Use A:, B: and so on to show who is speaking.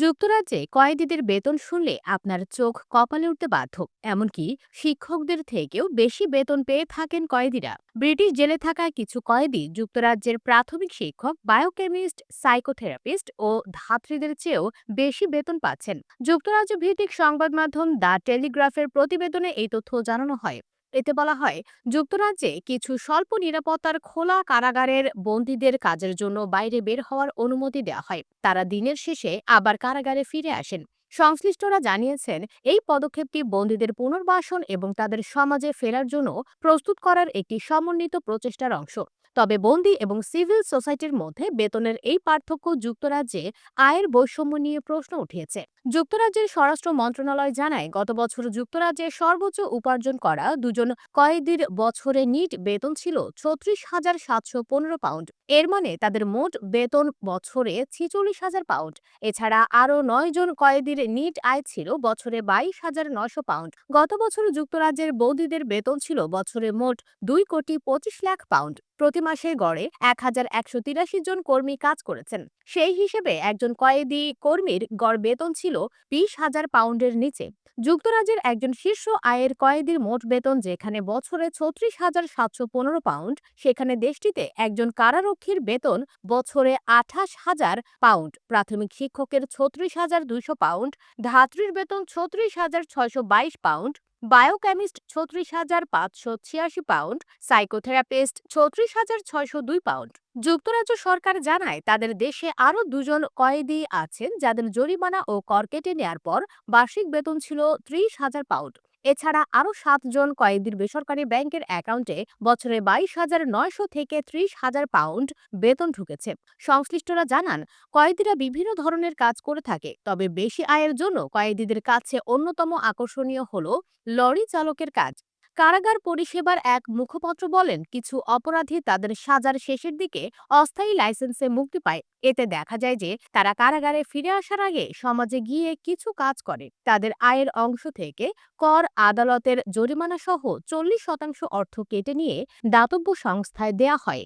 A: যুক্তরাজ্যে কয়েদিদের বেতন শুনলে আপনার চোখ কপালে উঠতে বাধ্য। এমনকি শিক্ষকদের থেকেও বেশি বেতন পেয়ে থাকেন কয়েদিরা। ব্রিটিশ জেলে থাকা কিছু কয়েদি যুক্তরাজ্যের প্রাথমিক শিক্ষক, বায়োকেমিস্ট, সাইকোথেরাপিস্ট ও ধাত্রীদের চেয়েও বেশি বেতন পাচ্ছেন। যুক্তরাজ্য ভিত্তিক সংবাদ মাধ্যম দ্য টেলিগ্রাফের প্রতিবেদনে এই তথ্য জানানো হয়। এতে বলা হয়, যুক্তরাজ্যে কিছু স্বল্প নিরাপত্তার খোলা কারাগারের বন্দীদের কাজের জন্য বাইরে বের হওয়ার অনুমতি দেওয়া হয়। তারা দিনের শেষে আবার কারাগারে ফিরে আসেন। সংশ্লিষ্টরা জানিয়েছেন, এই পদক্ষেপটি বন্দীদের পুনর্বাসন এবং তাদের সমাজে ফেরার জন্য প্রস্তুত করার একটি সমন্বিত প্রচেষ্টার অংশ। তবে বন্দী এবং সিভিল সোসাইটির মধ্যে বেতনের এই পার্থক্য যুক্তরাজ্যে আয়ের বৈষম্য নিয়ে প্রশ্ন উঠিয়েছে যুক্তরাজ্যের স্বরাষ্ট্র মন্ত্রণালয় জানায়, গত বছর যুক্তরাজ্যে সর্বোচ্চ উপার্জন করা দুজন কয়েদির বছরে নিট বেতন ছিল ছত্রিশ হাজার সাতশো পনেরো পাউন্ড। এর মানে তাদের মোট বেতন বছরে ছিচল্লিশ হাজার পাউন্ড। এছাড়া আরও নয় জন কয়েদির নিট আয় ছিল বছরে বাইশ হাজার নশো পাউন্ড। গত বছর যুক্তরাজ্যের বৌদিদের বেতন ছিল বছরে মোট দুই কোটি পঁচিশ লাখ পাউন্ড। প্রতি মাসে গড়ে এক হাজার একশো তিরাশি জন কর্মী কাজ করেছেন। সেই হিসেবে একজন কয়েদি কর্মীর গড় বেতন ছিল বিশ হাজার পাউন্ডের নিচে। যুক্তরাজ্যের একজন শীর্ষ আয়ের কয়েদির মোট বেতন যেখানে বছরে ছত্রিশ হাজার সাতশো পনেরো পাউন্ড, সেখানে দেশটিতে একজন কারারক্ষীর বেতন বছরে আঠাশ হাজার পাউন্ড, প্রাথমিক শিক্ষকের ছত্রিশ হাজার দুইশো পাউন্ড, ধাত্রীর বেতন ছত্রিশ হাজার ছয়শো বাইশ পাউন্ড বায়োকেমিস্ট ছত্রিশ হাজার পাঁচশো ছিয়াশি পাউন্ড, সাইকোথেরাপিস্ট ছত্রিশ হাজার ছয়শো দুই পাউন্ড। যুক্তরাজ্য সরকার জানায় তাদের দেশে আরও দুজন কয়েদি আছেন যাদের জরিমানা ও কর কেটে নেয়ার পর বার্ষিক বেতন ছিল ত্রিশ হাজার পাউন্ড। এছাড়া আরও সাতজন কয়েদির বেসরকারি ব্যাংকের অ্যাকাউন্টে বছরে বাইশ হাজার নয়শো থেকে ত্রিশ হাজার পাউন্ড বেতন ঢুকেছে। সংশ্লিষ্টরা জানান, কয়েদিরা বিভিন্ন ধরনের কাজ করে থাকে, তবে বেশি আয়ের জন্য কয়েদিদের কাছে অন্যতম আকর্ষণীয় হল লরি চালকের কাজ। কারাগার পরিষেবার এক মুখপত্র বলেন, কিছু অপরাধী তাদের সাজার শেষের দিকে অস্থায়ী লাইসেন্সে মুক্তি পায়। এতে দেখা যায় যে, তারা কারাগারে ফিরে আসার আগে সমাজে গিয়ে কিছু কাজ করে। তাদের আয়ের অংশ থেকে কর, আদালতের জরিমানা সহ চল্লিশ শতাংশ অর্থ কেটে নিয়ে দাতব্য সংস্থায় দেয়া হয়।